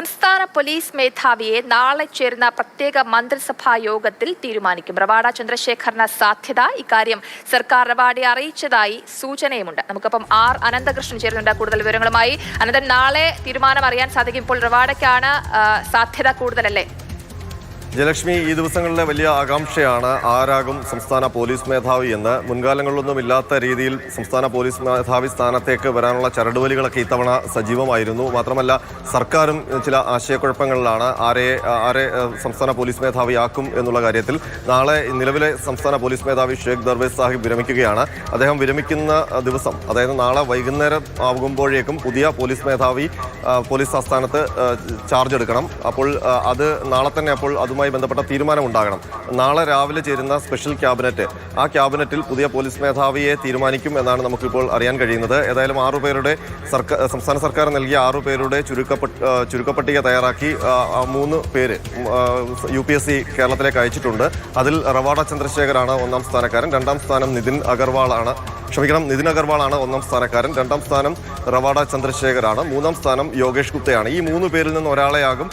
സംസ്ഥാന പോലീസ് മേധാവിയെ നാളെ ചേരുന്ന പ്രത്യേക മന്ത്രിസഭാ യോഗത്തിൽ തീരുമാനിക്കും. റവാഡ ചന്ദ്രശേഖറിന് സാധ്യത. ഇക്കാര്യം സർക്കാർ റവാഡയെ അറിയിച്ചതായി സൂചനയുമുണ്ട്. നമുക്കിപ്പം ആർ അനന്തകൃഷ്ണൻ ചേരുന്നുണ്ട് കൂടുതൽ വിവരങ്ങളുമായി. അനന്തൻ നാളെ തീരുമാനം അറിയാൻ സാധിക്കും. ഇപ്പോൾ റവാഡയ്ക്കാണ് സാധ്യത കൂടുതലല്ലേ? ജയലക്ഷ്മി ഈ ദിവസങ്ങളിലെ വലിയ ആകാംക്ഷയാണ് ആരാകും സംസ്ഥാന പോലീസ് മേധാവി എന്ന്. മുൻകാലങ്ങളിലൊന്നും ഇല്ലാത്ത രീതിയിൽ സംസ്ഥാന പോലീസ് മേധാവി സ്ഥാനത്തേക്ക് വരാനുള്ള ചരടുവലികളൊക്കെ ഇത്തവണ സജീവമായിരുന്നു. മാത്രമല്ല സർക്കാരും ചില ആശയക്കുഴപ്പങ്ങളിലാണ് ആരെ ആരെ സംസ്ഥാന പോലീസ് മേധാവിയാക്കും എന്നുള്ള കാര്യത്തിൽ. നാളെ നിലവിലെ സംസ്ഥാന പോലീസ് മേധാവി ഷേഖ് ദർവേസ് സാഹിബ് വിരമിക്കുകയാണ്. അദ്ദേഹം വിരമിക്കുന്ന ദിവസം അതായത് നാളെ വൈകുന്നേരം ആകുമ്പോഴേക്കും പുതിയ പോലീസ് മേധാവി പോലീസ് ആസ്ഥാനത്ത് ചാർജ് എടുക്കണം. അപ്പോൾ അത് നാളെ തന്നെ അപ്പോൾ അതുമായി ബന്ധപ്പെട്ട തീരുമാനമുണ്ടാകണം. നാളെ രാവിലെ ചേരുന്ന സ്പെഷ്യൽ ക്യാബിനറ്റ് ആ ക്യാബിനറ്റിൽ പുതിയ പോലീസ് മേധാവിയെ തീരുമാനിക്കും എന്നാണ് നമുക്കിപ്പോൾ അറിയാൻ കഴിയുന്നത്. ഏതായാലും ആറുപേരുടെ സർക്കാർ സംസ്ഥാന സർക്കാർ നൽകിയ ആറുപേരുടെ പേരുടെ ചുരുക്കപ്പെട്ട ചുരുക്കപ്പട്ടിക തയ്യാറാക്കി മൂന്ന് പേര് യു പി എസ് സി കേരളത്തിലേക്ക് അയച്ചിട്ടുണ്ട്. അതിൽ റവാഡ ചന്ദ്രശേഖരാണ് ഒന്നാം സ്ഥാനക്കാരൻ രണ്ടാം സ്ഥാനം നിതിൻ അഗർവാളാണ്. ക്ഷമിക്കണം നിതിൻ അഗർവാളാണ് ഒന്നാം സ്ഥാനക്കാരൻ രണ്ടാം സ്ഥാനം റവാഡ ചന്ദ്രശേഖരാണ് മൂന്നാം സ്ഥാനം യോഗേഷ് ഗുപ്തയാണ്. ഈ മൂന്ന് പേരിൽ നിന്ന് ഒരാളെയാകും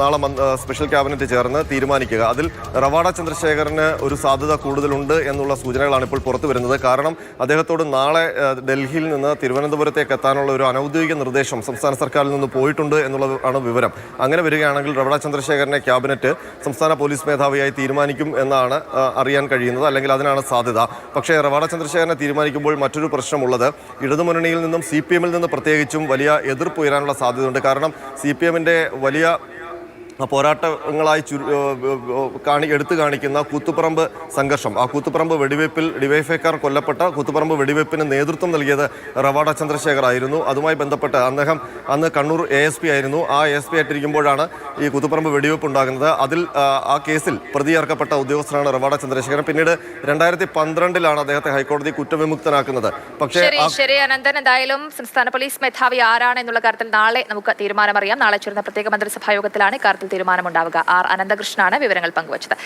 നാളെ സ്പെഷ്യൽ ക്യാബിനറ്റ് ചേർന്ന് തീരുമാനിക്കുക. അതിൽ റവാഡ ചന്ദ്രശേഖരന് ഒരു സാധ്യത കൂടുതലുണ്ട് എന്നുള്ള സൂചനകളാണ് ഇപ്പോൾ പുറത്തു വരുന്നത്. കാരണം അദ്ദേഹത്തോട് നാളെ ഡൽഹിയിൽ നിന്ന് തിരുവനന്തപുരത്തേക്ക് എത്താനുള്ള ഒരു അനൗദ്യോഗിക നിർദ്ദേശം സംസ്ഥാന സർക്കാരിൽ നിന്ന് പോയിട്ടുണ്ട് എന്നുള്ളതാണ് വിവരം. അങ്ങനെ വരികയാണെങ്കിൽ റവാഡ ചന്ദ്രശേഖരനെ ക്യാബിനറ്റ് സംസ്ഥാന പോലീസ് മേധാവിയായി തീരുമാനിക്കും എന്നാണ് അറിയാൻ കഴിയുന്നത്. അല്ലെങ്കിൽ അതിനാണ് സാധ്യത. പക്ഷേ റവാഡ ചന്ദ്രശേഖരനെ തീരുമാനിക്കുമ്പോൾ മറ്റൊരു പ്രശ്നമുള്ളത് ഇടതുമുന്നണിയിൽ നിന്നും സി പി എമ്മിൽ നിന്ന് പ്രത്യേകിച്ചും വലിയ എതിർപ്പ് ഉയരാനുള്ള സാധ്യതയുണ്ട്. കാരണം സി പി എമ്മിന്റെ വലിയ പോരാട്ടങ്ങളായി കാണി എടുത്തു കാണിക്കുന്ന കൂത്തുപറമ്പ് സംഘർഷം. ആ കൂത്തുപറമ്പ് വെടിവയ്പ്പിൽ ഡിവൈഫൈക്കാർ കൊല്ലപ്പെട്ട കൂത്തുപറമ്പ് വെടിവയ്പ്പിന് നേതൃത്വം നൽകിയത് റവാഡ ചന്ദ്രശേഖർ ആയിരുന്നു. അതുമായി ബന്ധപ്പെട്ട് അദ്ദേഹം അന്ന് കണ്ണൂർ എ എസ് പി ആയിരുന്നു. ആ എ എസ് പി ആയിട്ടിരിക്കുമ്പോഴാണ് ഈ കൂത്തുപറമ്പ് വെടിവയ്പ്പ് ഉണ്ടാകുന്നത് അതിൽ ആ, കേസിൽ പ്രതിയേർക്കപ്പെട്ട ഉദ്യോഗസ്ഥനാണ് റവാഡ ചന്ദ്രശേഖരൻ. പിന്നീട് രണ്ടായിരത്തി പന്ത്രണ്ടിലാണ് അദ്ദേഹത്തെ ഹൈക്കോടതി കുറ്റവിമുക്തനാക്കുന്നത്. പക്ഷേ ശരി ശരി. അനന്തൻ എന്തായാലും സംസ്ഥാന പോലീസ് മേധാവി ആരാണ് എന്നുള്ള കാര്യത്തിൽ നാളെ നമുക്ക് തീരുമാനമറിയാം. നാളെ ചേർന്ന പ്രത്യേക മന്ത്രിസഭാ യോഗത്തിലാണ് ഇക്കാര്യത്തിൽ തീരുമാനമുണ്ടാവുക. ആർ അനന്തകൃഷ്ണനാണ് വിവരങ്ങൾ പങ്കുവച്ചത്.